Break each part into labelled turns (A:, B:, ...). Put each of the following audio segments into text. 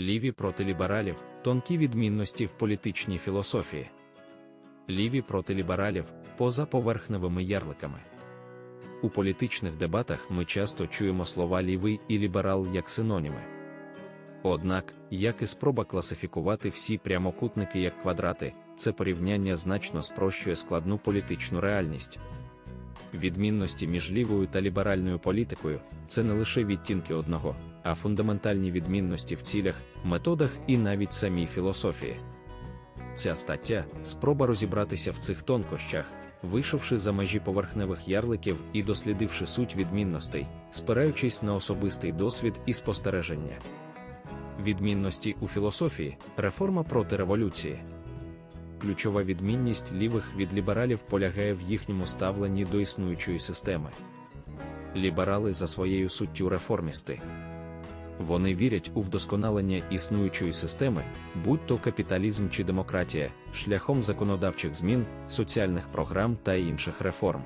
A: Ліві проти лібералів тонкі відмінності в політичній філософії. Ліві проти лібералів поза поверхневими ярликами. У політичних дебатах ми часто чуємо слова лівий і ліберал як синоніми. Однак, як і спроба класифікувати всі прямокутники як квадрати, це порівняння значно спрощує складну політичну реальність. Відмінності між лівою та ліберальною політикою це не лише відтінки одного, а фундаментальні відмінності в цілях, методах і навіть самій філософії. Ця стаття спроба розібратися в цих тонкощах, вийшовши за межі поверхневих ярликів і дослідивши суть відмінностей, спираючись на особистий досвід і спостереження. Відмінності у філософії реформа проти революції. Ключова відмінність лівих від лібералів полягає в їхньому ставленні до існуючої системи. Ліберали за своєю суттю реформісти. Вони вірять у вдосконалення існуючої системи, будь то капіталізм чи демократія, шляхом законодавчих змін, соціальних програм та інших реформ.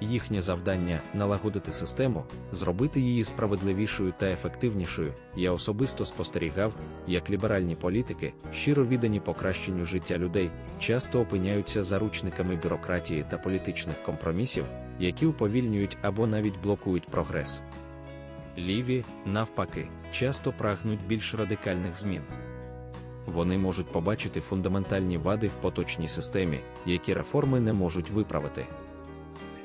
A: Їхнє завдання налагодити систему, зробити її справедливішою та ефективнішою. Я особисто спостерігав, як ліберальні політики, щиро віддані покращенню життя людей, часто опиняються заручниками бюрократії та політичних компромісів, які уповільнюють або навіть блокують прогрес. Ліві, навпаки, часто прагнуть більш радикальних змін. Вони можуть побачити фундаментальні вади в поточній системі, які реформи не можуть виправити.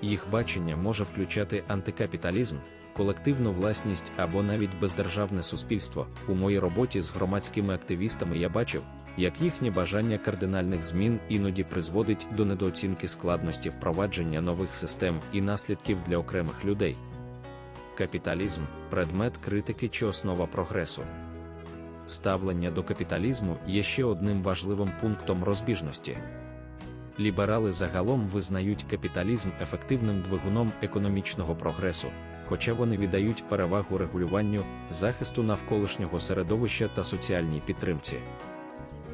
A: Їх бачення може включати антикапіталізм, колективну власність або навіть бездержавне суспільство. У моїй роботі з громадськими активістами я бачив, як їхнє бажання кардинальних змін іноді призводить до недооцінки складності впровадження нових систем і наслідків для окремих людей. Капіталізм предмет критики чи основа прогресу. Ставлення до капіталізму є ще одним важливим пунктом розбіжності. Ліберали загалом визнають капіталізм ефективним двигуном економічного прогресу, хоча вони віддають перевагу регулюванню, захисту навколишнього середовища та соціальній підтримці.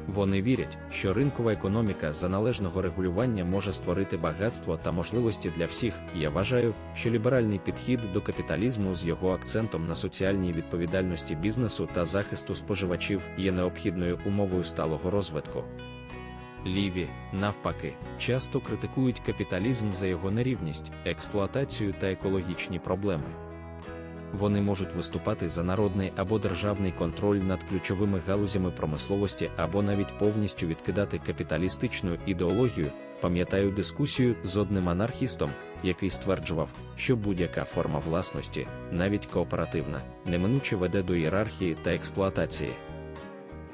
A: Вони вірять, що ринкова економіка за належного регулювання може створити багатство та можливості для всіх. Я вважаю, що ліберальний підхід до капіталізму з його акцентом на соціальній відповідальності бізнесу та захисту споживачів є необхідною умовою сталого розвитку. Ліві, навпаки, часто критикують капіталізм за його нерівність, експлуатацію та екологічні проблеми. Вони можуть виступати за народний або державний контроль над ключовими галузями промисловості або навіть повністю відкидати капіталістичну ідеологію. Пам'ятаю дискусію з одним анархістом, який стверджував, що будь-яка форма власності, навіть кооперативна, неминуче веде до ієрархії та експлуатації.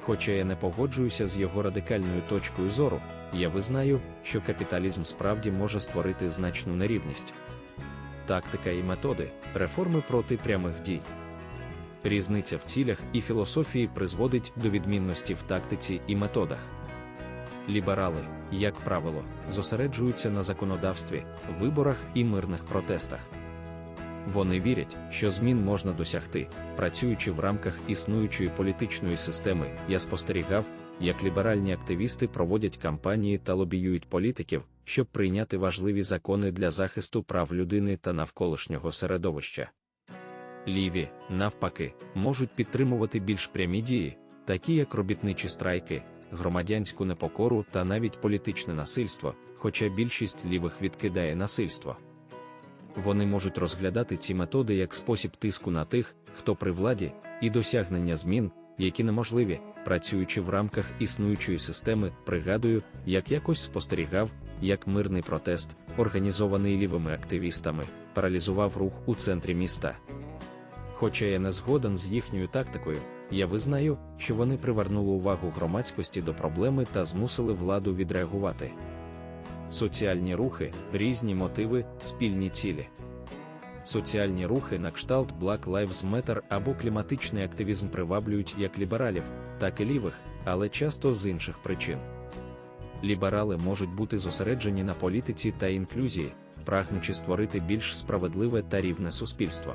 A: Хоча я не погоджуюся з його радикальною точкою зору, я визнаю, що капіталізм справді може створити значну нерівність. Тактика і методи реформи проти прямих дій. Різниця в цілях і філософії призводить до відмінності в тактиці і методах. Ліберали, як правило, зосереджуються на законодавстві, виборах і мирних протестах. Вони вірять, що змін можна досягти, працюючи в рамках існуючої політичної системи. Я спостерігав, як ліберальні активісти проводять кампанії та лобіюють політиків, щоб прийняти важливі закони для захисту прав людини та навколишнього середовища. Ліві, навпаки, можуть підтримувати більш прямі дії, такі як робітничі страйки, громадянську непокору та навіть політичне насильство, хоча більшість лівих відкидає насильство. Вони можуть розглядати ці методи як спосіб тиску на тих, хто при владі, і досягнення змін, які неможливі, працюючи в рамках існуючої системи, пригадую, як якось спостерігав, як мирний протест, організований лівими активістами, паралізував рух у центрі міста. Хоча я не згоден з їхньою тактикою, я визнаю, що вони привернули увагу громадськості до проблеми та змусили владу відреагувати соціальні рухи, різні мотиви, спільні цілі. Соціальні рухи на кшталт Black Lives Matter або кліматичний активізм приваблюють як лібералів, так і лівих, але часто з інших причин. Ліберали можуть бути зосереджені на політиці та інклюзії, прагнучи створити більш справедливе та рівне суспільство.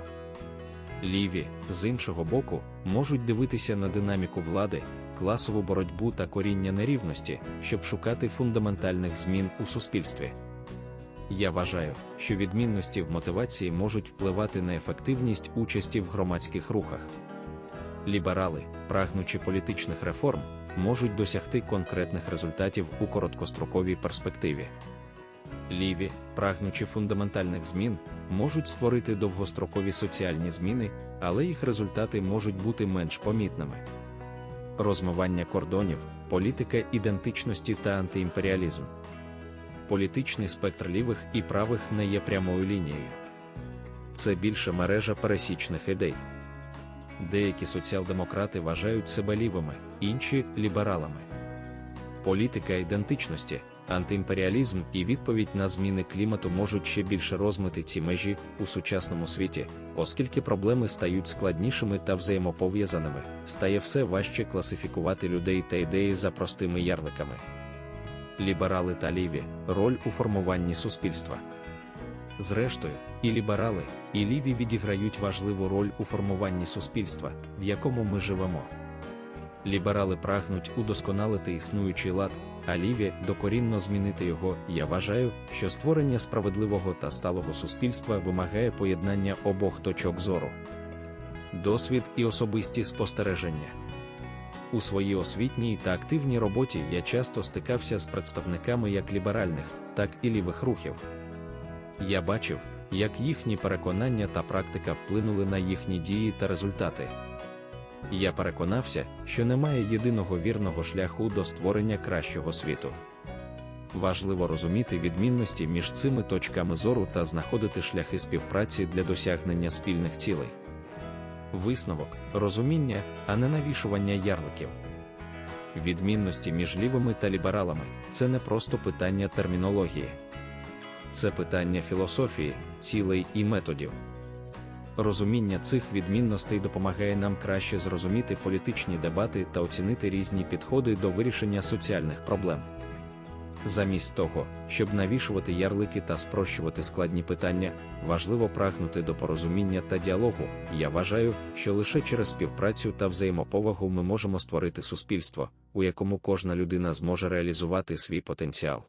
A: Ліві, з іншого боку, можуть дивитися на динаміку влади, класову боротьбу та коріння нерівності, щоб шукати фундаментальних змін у суспільстві. Я вважаю, що відмінності в мотивації можуть впливати на ефективність участі в громадських рухах. Ліберали, прагнучи політичних реформ, можуть досягти конкретних результатів у короткостроковій перспективі. Ліві, прагнучи фундаментальних змін, можуть створити довгострокові соціальні зміни, але їх результати можуть бути менш помітними. Розмивання кордонів, політика ідентичності та антиімперіалізм. Політичний спектр лівих і правих не є прямою лінією. Це більше мережа пересічних ідей. Деякі соціал-демократи вважають себе лівими, інші лібералами. Політика ідентичності, антиімперіалізм і відповідь на зміни клімату можуть ще більше розмити ці межі у сучасному світі, оскільки проблеми стають складнішими та взаємопов'язаними, стає все важче класифікувати людей та ідеї за простими ярликами. Ліберали та ліві роль у формуванні суспільства. Зрештою, і ліберали, і ліві відіграють важливу роль у формуванні суспільства, в якому ми живемо. Ліберали прагнуть удосконалити існуючий лад, а ліві докорінно змінити його. Я вважаю, що створення справедливого та сталого суспільства вимагає поєднання обох точок зору. Досвід і особисті спостереження. У своїй освітній та активній роботі я часто стикався з представниками як ліберальних, так і лівих рухів. Я бачив, як їхні переконання та практика вплинули на їхні дії та результати. Я переконався, що немає єдиного вірного шляху до створення кращого світу. Важливо розуміти відмінності між цими точками зору та знаходити шляхи співпраці для досягнення спільних цілей. Висновок, розуміння, а не навішування ярликів. Відмінності між лівими та лібералами це не просто питання термінології, це питання філософії, цілей і методів. Розуміння цих відмінностей допомагає нам краще зрозуміти політичні дебати та оцінити різні підходи до вирішення соціальних проблем. Замість того, щоб навішувати ярлики та спрощувати складні питання, важливо прагнути до порозуміння та діалогу. Я вважаю, що лише через співпрацю та взаємоповагу ми можемо створити суспільство, у якому кожна людина зможе реалізувати свій потенціал.